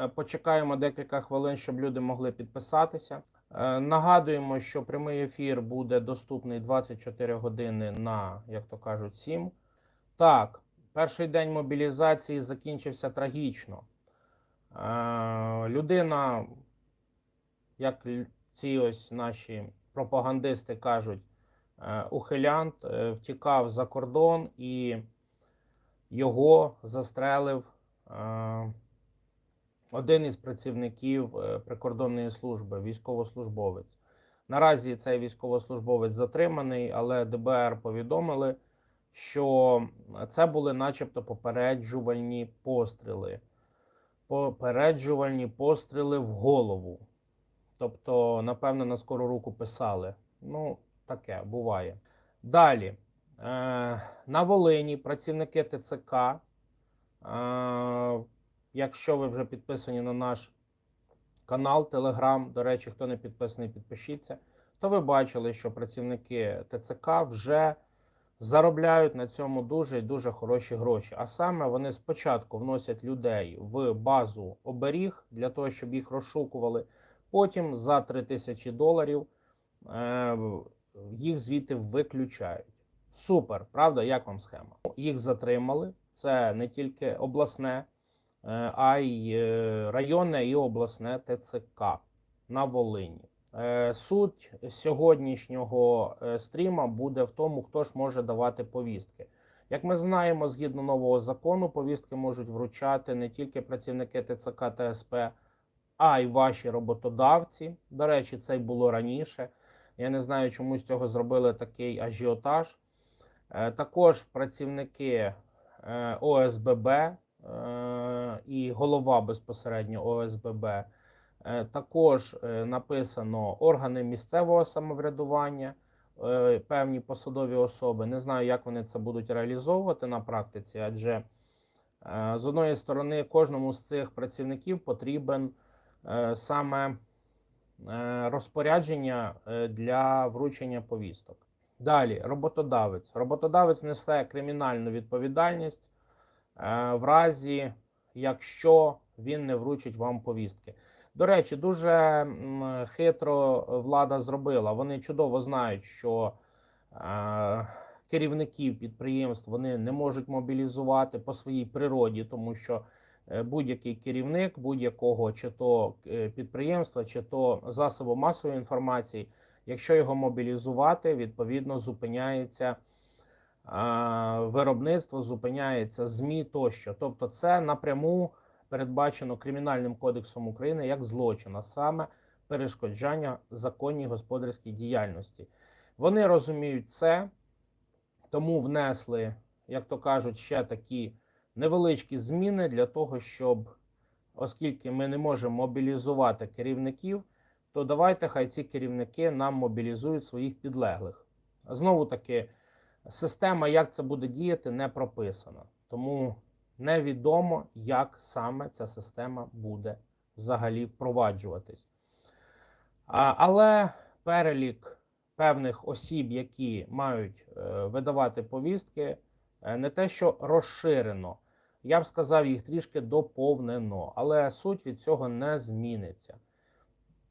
Е, Почекаємо декілька хвилин, щоб люди могли підписатися. Е, Нагадуємо, що прямий ефір буде доступний 24 години на, як то кажуть, 7. Так, перший день мобілізації закінчився трагічно. Е, Людина, як ці ось наші пропагандисти кажуть, ухилянт, втікав за кордон і його застрелив один із працівників е, прикордонної служби, військовослужбовець. Наразі цей військовослужбовець затриманий, але ДБР повідомили, що це були начебто попереджувальні постріли. Попереджувальні постріли в голову. Тобто, напевно, на скору руку писали. Ну, таке буває. Далі. Е, на Волині працівники ТЦК. Якщо ви вже підписані на наш канал Телеграм, до речі, хто не підписаний, підпишіться, то ви бачили, що працівники ТЦК вже заробляють на цьому дуже і дуже хороші гроші. А саме вони спочатку вносять людей в базу оберіг для того, щоб їх розшукували. Потім за 3 тисячі доларів е, їх звідти виключають. Супер, правда? Як вам схема? Їх затримали. Це не тільки обласне, а й е, районне і обласне ТЦК на Волині. Е, Суть сьогоднішнього е, стріма буде в тому, хто ж може давати повістки. Як ми знаємо, згідно нового закону, повістки можуть вручати не тільки працівники ТЦК та СП, а й ваші роботодавці. До речі, це й було раніше. Я не знаю, чому з цього зробили такий ажіотаж. Е, Також працівники е, ОСББ е, і голова безпосередньо ОСББ. Е, Також е, написано органи місцевого самоврядування, е, певні посадові особи. Не знаю, як вони це будуть реалізовувати на практиці, адже з одної сторони кожному з цих працівників потрібен саме розпорядження для вручення повісток. Далі, роботодавець. Роботодавець несе кримінальну відповідальність в разі, якщо він не вручить вам повістки. До речі, дуже хитро влада зробила. Вони чудово знають, що е, керівників підприємств вони не можуть мобілізувати по своїй природі, тому що е, будь-який керівник будь-якого чи то е, підприємства, чи то засобу масової інформації, якщо його мобілізувати, відповідно зупиняється виробництво, зупиняється ЗМІ тощо. Тобто, це напряму передбачено Кримінальним кодексом України як злочин, а саме перешкоджання законній господарській діяльності. Вони розуміють це, тому внесли, як то кажуть, ще такі невеличкі зміни для того, щоб, оскільки ми не можемо мобілізувати керівників, то давайте хай ці керівники нам мобілізують своїх підлеглих. Знову таки, система, як це буде діяти, не прописана. Тому невідомо, як саме ця система буде взагалі впроваджуватись. Але перелік певних осіб, які мають е, видавати повістки, е, не те, що розширено, я б сказав, їх трішки доповнено, але суть від цього не зміниться.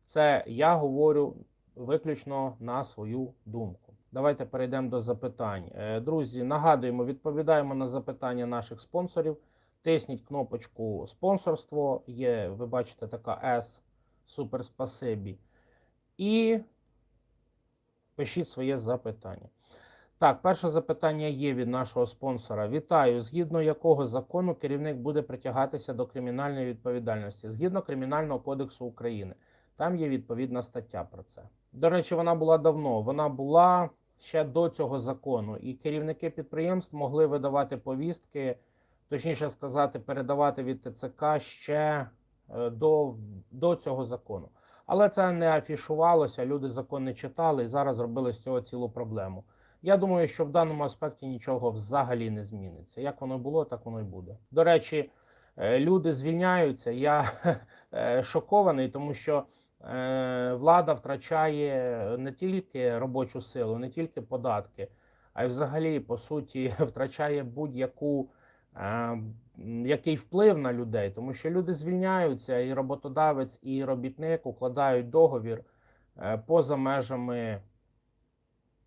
Це я говорю виключно на свою думку. Давайте перейдемо до запитань. Е, Друзі, нагадуємо, відповідаємо на запитання наших спонсорів. Тисніть кнопочку спонсорство. Є, ви бачите, така S. Супер спасибі. І пишіть своє запитання. Так, перше запитання є від нашого спонсора. Вітаю. Згідно якого закону керівник буде притягатися до кримінальної відповідальності? Згідно Кримінального кодексу України. Там є відповідна стаття про це. До речі, вона була давно. Вона була ще до цього закону, і керівники підприємств могли видавати повістки, точніше сказати, передавати від ТЦК ще е, до, до цього закону. Але це не афішувалося, люди закон не читали і зараз зробили з цього цілу проблему. Я думаю, що в даному аспекті нічого взагалі не зміниться. Як воно було, так воно і буде. До речі, е, люди звільняються. Я е, шокований, тому що влада втрачає не тільки робочу силу, не тільки податки, а й взагалі, по суті, втрачає будь-яку е, який вплив на людей, тому що люди звільняються, і роботодавець, і робітник укладають договір е, поза межами,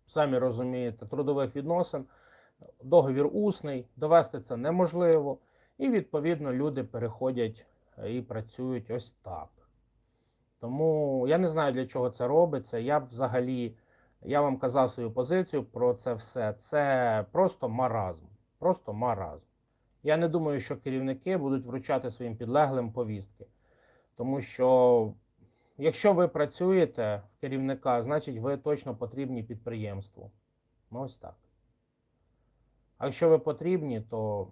самі розумієте, трудових відносин. Договір усний, довести це неможливо, і відповідно люди переходять е, і працюють ось так. Тому я не знаю, для чого це робиться. Я взагалі, я вам казав свою позицію про це все. Це просто маразм. Просто маразм. Я не думаю, що керівники будуть вручати своїм підлеглим повістки. Тому що, якщо ви працюєте в керівника, значить ви точно потрібні підприємству. Ну, ось так. А якщо ви потрібні, то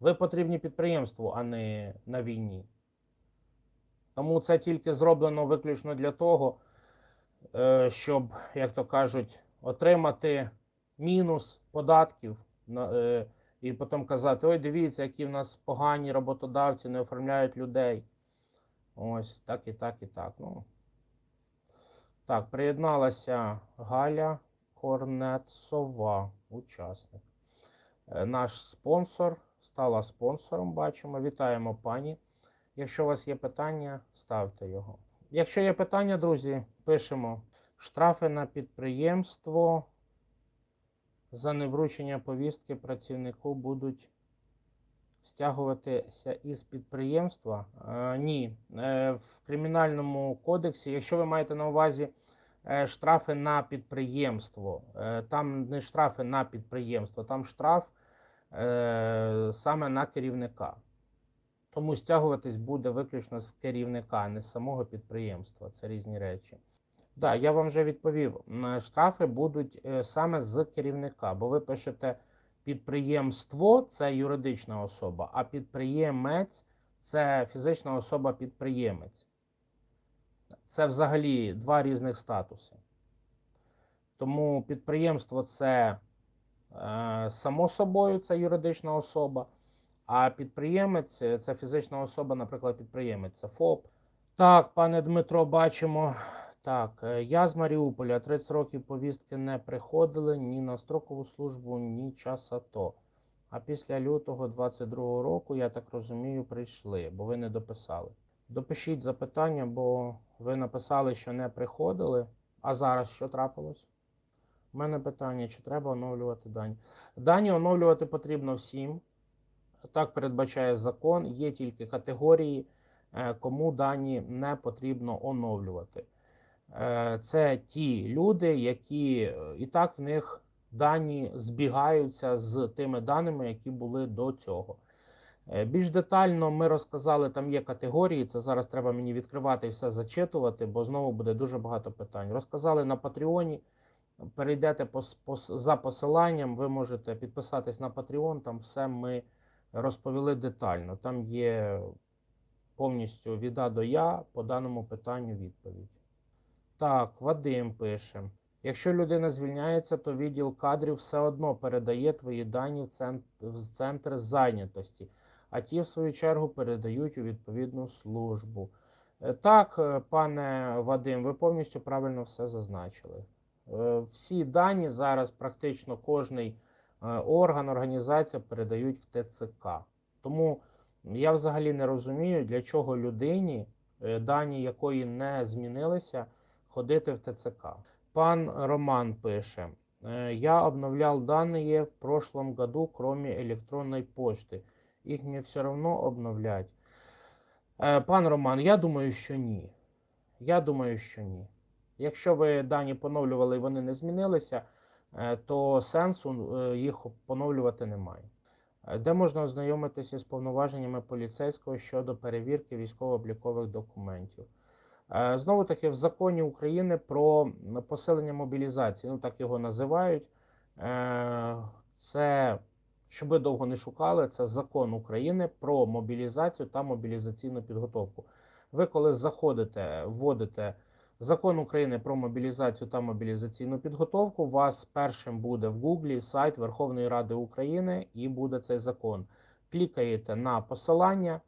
ви потрібні підприємству, а не на війні. Тому це тільки зроблено виключно для того, е, щоб, як то кажуть, отримати мінус податків е, і потім казати: ой, дивіться, які в нас погані роботодавці не оформляють людей. Ось так і так і так. Ну. Так, приєдналася Галя Корнецова, учасник. Е, Наш спонсор стала спонсором, бачимо. Вітаємо пані. Якщо у вас є питання, ставте його. Якщо є питання, друзі, пишемо штрафи на підприємство за невручення повістки працівнику будуть стягуватися із підприємства. Е, ні, Е, в кримінальному кодексі, якщо ви маєте на увазі е, штрафи на підприємство, е, там не штрафи на підприємство, там штраф е, саме на керівника. Тому стягуватись буде виключно з керівника, а не з самого підприємства. Це різні речі. Так, я вам вже відповів. Штрафи будуть е, саме з керівника, бо ви пишете підприємство це юридична особа, а підприємець це фізична особа-підприємець. Це взагалі два різних статуси. Тому підприємство це е, само собою, це юридична особа. А підприємець е, це фізична особа, наприклад, підприємець, це ФОП. Так, пане Дмитро, бачимо. Так, е, я з Маріуполя 30 років повістки не приходили ні на строкову службу, ні час АТО. А після лютого 22-го року, я так розумію, прийшли, бо ви не дописали. Допишіть запитання, бо ви написали, що не приходили. А зараз що трапилось? У мене питання, чи треба оновлювати дані. Дані оновлювати потрібно всім. Так передбачає закон. Є тільки категорії, е, кому дані не потрібно оновлювати. Е, Це ті люди, які е, і так в них дані збігаються з тими даними, які були до цього. Більш детально ми розказали, там є категорії. Це зараз треба мені відкривати і все зачитувати, бо знову буде дуже багато питань. Розказали на Патреоні. Перейдете по, по, за посиланням, ви можете підписатись на Patreon, там все ми розповіли детально. Там є повністю від А до Я по даному питанню відповідь. Так, Вадим пише. Якщо людина звільняється, то відділ кадрів все одно передає твої дані в центр, в центр зайнятості, а ті, в свою чергу, передають у відповідну службу. Е, Так, е, пане Вадим, ви повністю правильно все зазначили. Е, Всі дані зараз практично кожний орган, організація передають в ТЦК. Тому я взагалі не розумію, для чого людині, е, дані якої не змінилися, ходити в ТЦК. Пан Роман пише: «Э, Я обновлял данные в прошлом году, кроме электронной почты. Их мне все равно обновлять. Е, Пан Роман, я думаю, що ні. Я думаю, що ні. Якщо ви дані поновлювали і вони не змінилися, е, то сенсу е, їх поновлювати немає. Е, Де можна ознайомитися з повноваженнями поліцейського щодо перевірки військово-облікових документів? Е, Знову таки, в законі України про посилення мобілізації, ну так його називають. Е, Це, щоб ви довго не шукали, це закон України про мобілізацію та мобілізаційну підготовку. Ви, коли заходите, вводите закон України про мобілізацію та мобілізаційну підготовку, у вас першим буде в Гуглі сайт Верховної Ради України і буде цей закон. Клікаєте на посилання.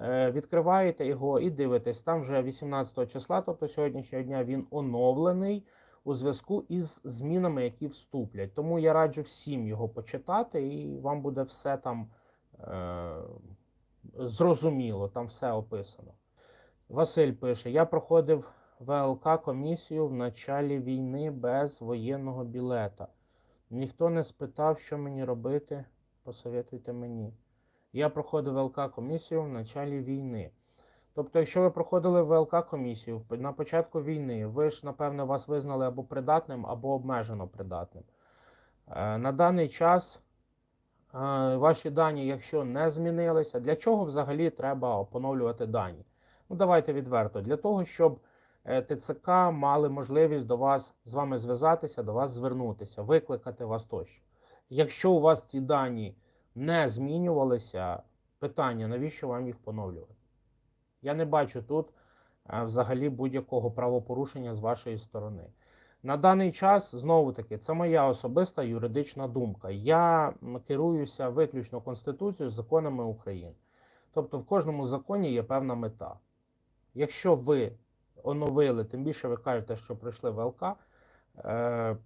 Е, Відкриваєте його і дивитесь. Там вже 18 числа, тобто сьогоднішнього дня, він оновлений у зв'язку із змінами, які вступлять. Тому я раджу всім його почитати, і вам буде все там е, зрозуміло, там все описано. Василь пише: Я проходив ВЛК комісію в началі війни без воєнного білета. Ніхто не спитав, що мені робити. Посоветуйте мені. Я проходив ВЛК комісію в началі війни. Тобто, якщо ви проходили ВЛК комісію на початку війни, ви ж, напевно, вас визнали або придатним, або обмежено придатним. Е, На даний час е, ваші дані, якщо не змінилися, для чого взагалі треба поновлювати дані? Ну, давайте відверто. Для того, щоб ТЦК мали можливість до вас з вами зв'язатися, до вас звернутися, викликати вас тощо. Якщо у вас ці дані не змінювалися, питання, навіщо вам їх поновлювати? Я не бачу тут е, взагалі будь-якого правопорушення з вашої сторони. На даний час, знову таки, це моя особиста юридична думка. Я керуюся виключно Конституцією, законами України. Тобто в кожному законі є певна мета. Якщо ви оновили, тим більше ви кажете, що пройшли ВЛК, е,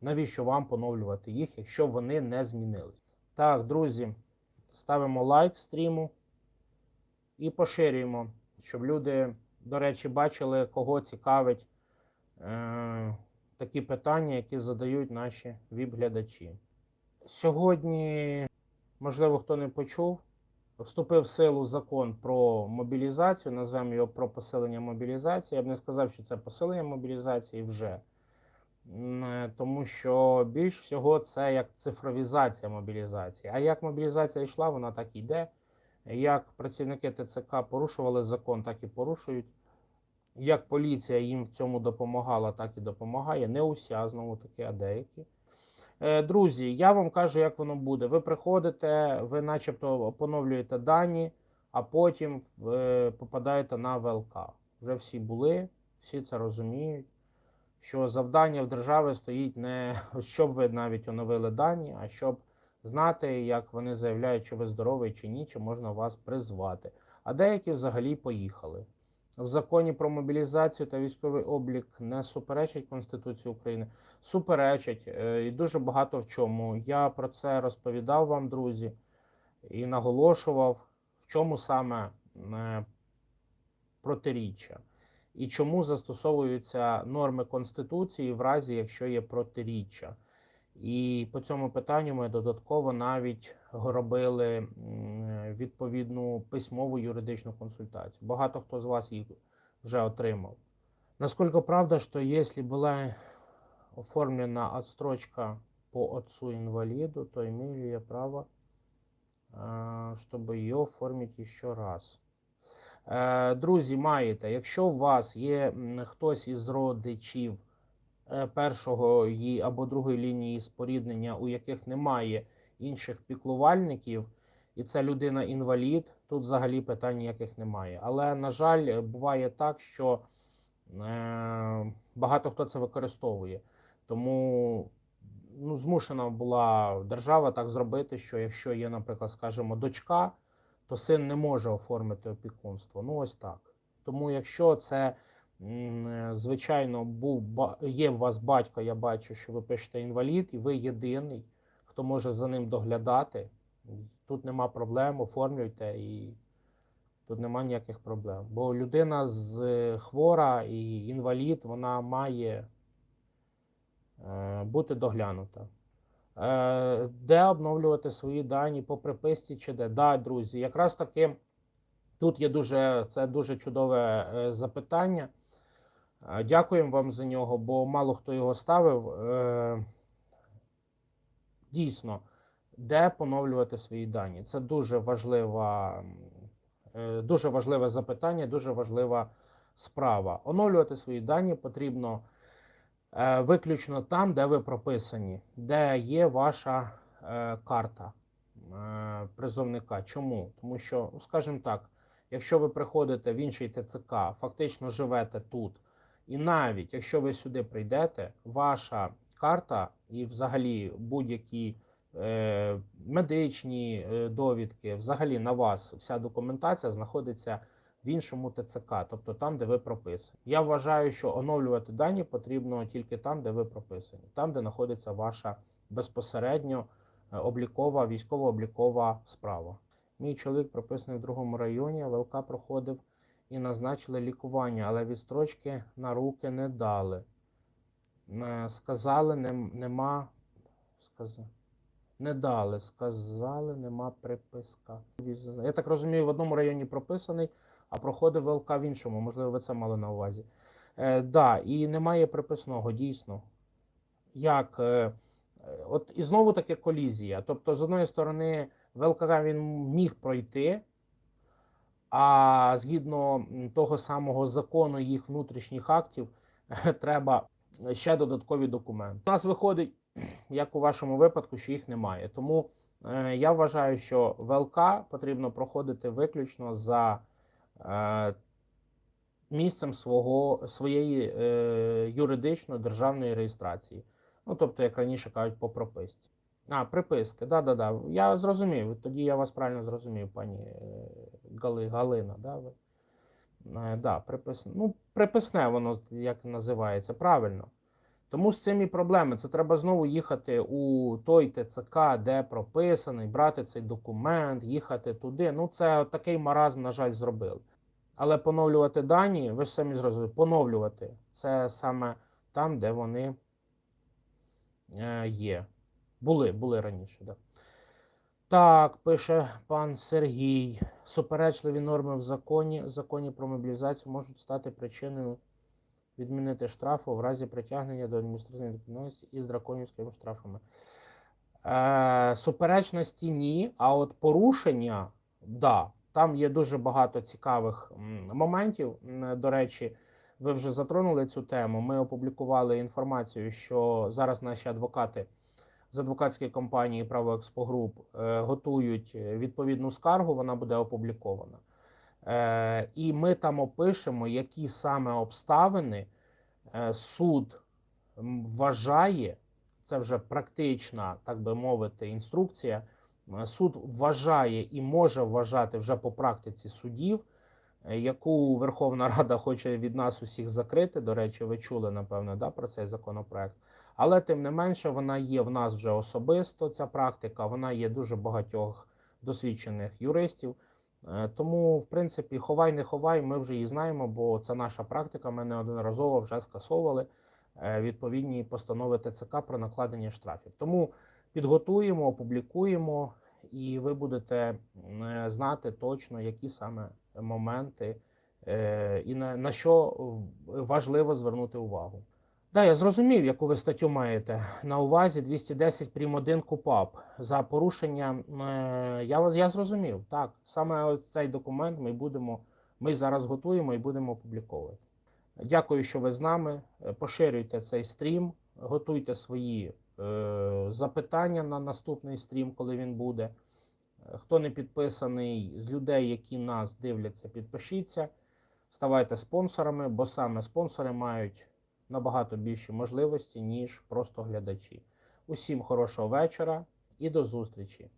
навіщо вам поновлювати їх, якщо вони не змінились? Так, друзі, ставимо лайк стріму і поширюємо, щоб люди, до речі, бачили, кого цікавить е, такі питання, які задають наші віп-глядачі. Сьогодні, можливо, хто не почув, вступив в силу закон про мобілізацію, назвемо його про посилення мобілізації. Я б не сказав, що це посилення мобілізації вже. Е, Тому що більш всього це як цифровізація мобілізації. А як мобілізація йшла, вона так і йде. Як працівники ТЦК порушували закон, так і порушують. Як поліція їм в цьому допомагала, так і допомагає. Не уся, знову таки, а деякі. Е, Друзі, я вам кажу, як воно буде. Ви приходите, ви начебто поновлюєте дані, а потім попадаєте на ВЛК. Вже всі були, всі це розуміють. Що завдання в держави стоїть не щоб ви навіть оновили дані, а щоб знати, як вони заявляють, чи ви здоровий чи ні, чи можна вас призвати. А деякі взагалі поїхали. В законі про мобілізацію та військовий облік не суперечить Конституції України, суперечить е, і дуже багато в чому. Я про це розповідав вам, друзі, і наголошував, в чому саме е, протиріччя і чому застосовуються норми Конституції в разі, якщо є протиріччя. І по цьому питанню ми додатково навіть робили відповідну письмову юридичну консультацію. Багато хто з вас їх вже отримав. Наскільки правда, що якщо була оформлена отстрочка по отцу инвалиду, то имели я право, а, чтобы ее оформити ще раз. Е, Друзі, маєте, якщо у вас є хтось із родичів е, першого її або другої лінії споріднення, у яких немає інших піклувальників, і це людина інвалід, тут взагалі питань ніяких немає. Але, на жаль, буває так, що е, багато хто це використовує. Тому ну, змушена була держава так зробити, що якщо є, наприклад, скажімо, дочка, то син не може оформити опікунство. Ну, ось так. Тому, якщо це, е, звичайно, був є у вас батько, я бачу, що ви пишете інвалід, і ви єдиний, хто може за ним доглядати. Тут нема проблем, оформлюйте і тут нема ніяких проблем. Бо людина з е, хвора і інвалід, вона має е, бути доглянута. Е, Де обновлювати свої дані по приписці чи де? Да, друзі, якраз таки тут є дуже це дуже чудове запитання. Дякуємо вам за нього, бо мало хто його ставив. Дійсно, де поновлювати свої дані? Це дуже важлива, е, дуже важливе запитання, дуже важлива справа. Оновлювати свої дані потрібно е, виключно там, де ви прописані, де є ваша е, карта призовника. Чому? Тому що, ну, скажімо так, якщо ви приходите в інший ТЦК, фактично живете тут, і навіть якщо ви сюди прийдете, ваша карта і взагалі будь-які медичні е, довідки, взагалі на вас вся документація знаходиться в іншому ТЦК, тобто там, де ви прописані. Я вважаю, що оновлювати дані потрібно тільки там, де ви прописані, там, де знаходиться ваша безпосередньо е, облікова, військово-облікова справа. Мій чоловік прописаний в другому районі, ВЛК проходив і назначили лікування, але відстрочки на руки не дали. Е, Сказали, нем- нема. Сказали. Не дали, сказали, нема приписка. Я так розумію, в одному районі прописаний, а проходив ВЛК в іншому. Можливо, ви це мали на увазі. Е, да, і немає приписного, дійсно. Як? Е, е, от і знову таки колізія. Тобто, з одної сторони, ВЛК він міг пройти, а згідно того самого закону їх внутрішніх актів, треба ще додаткові документи. У нас виходить, як у вашому випадку, що їх немає. Тому е, я вважаю, що ВЛК потрібно проходити виключно за е, місцем свого, своєї е, юридичної державної реєстрації. Ну, тобто, як раніше кажуть, по прописці. А, приписки, да, да, да. Я зрозумів. Тоді я вас правильно зрозумів, пані е, Гали, Галина. Да, ви? Е, да, припис... ну, приписне воно як називається, правильно. Тому з цим і проблеми. Це треба знову їхати у той ТЦК, де прописаний, брати цей документ, їхати туди. Ну, це такий маразм, на жаль, зробили. Але поновлювати дані, ви ж самі зрозуміли, поновлювати це саме там, де вони е, є. Були, були раніше, так. Так, пише пан Сергій. Суперечливі норми в законі, законі про мобілізацію можуть стати причиною відмінити штрафу в разі притягнення до адміністративної відповідальності із драконівськими штрафами. Е, суперечності ні, а от порушення, да, там є дуже багато цікавих моментів. До речі, ви вже затронули цю тему. Ми опублікували інформацію, що зараз наші адвокати з адвокатської компанії Право Експогруп е, готують відповідну скаргу, вона буде опублікована. Е, і ми там опишемо, які саме обставини е, суд вважає, це вже практична, так би мовити, інструкція. Е, Суд вважає і може вважати вже по практиці судів, яку Верховна Рада хоче від нас усіх закрити. До речі, ви чули, напевно, да, про цей законопроект. Але тим не менше, вона є в нас вже особисто, ця практика, вона є дуже багатьох досвідчених юристів. Е, Тому, в принципі, ховай, не ховай, ми вже її знаємо, бо це наша практика. Ми неодноразово вже скасовували е, відповідні постанови ТЦК про накладення штрафів. Тому підготуємо, опублікуємо, і ви будете е, знати точно, які саме моменти і на що важливо звернути увагу. Да, я зрозумів, яку ви статтю маєте на увазі 210 прим. 1 КУПАП за порушення. Е, я я зрозумів. Так, саме цей документ ми будемо. Ми зараз готуємо і будемо опубліковувати. Дякую, що ви з нами. Е, Поширюйте цей стрім, готуйте свої е, запитання на наступний стрім, коли він буде. Е, Хто не підписаний з людей, які нас дивляться, підпишіться, ставайте спонсорами, бо саме спонсори мають набагато більші можливості, ніж просто глядачі. Усім хорошого вечора і до зустрічі!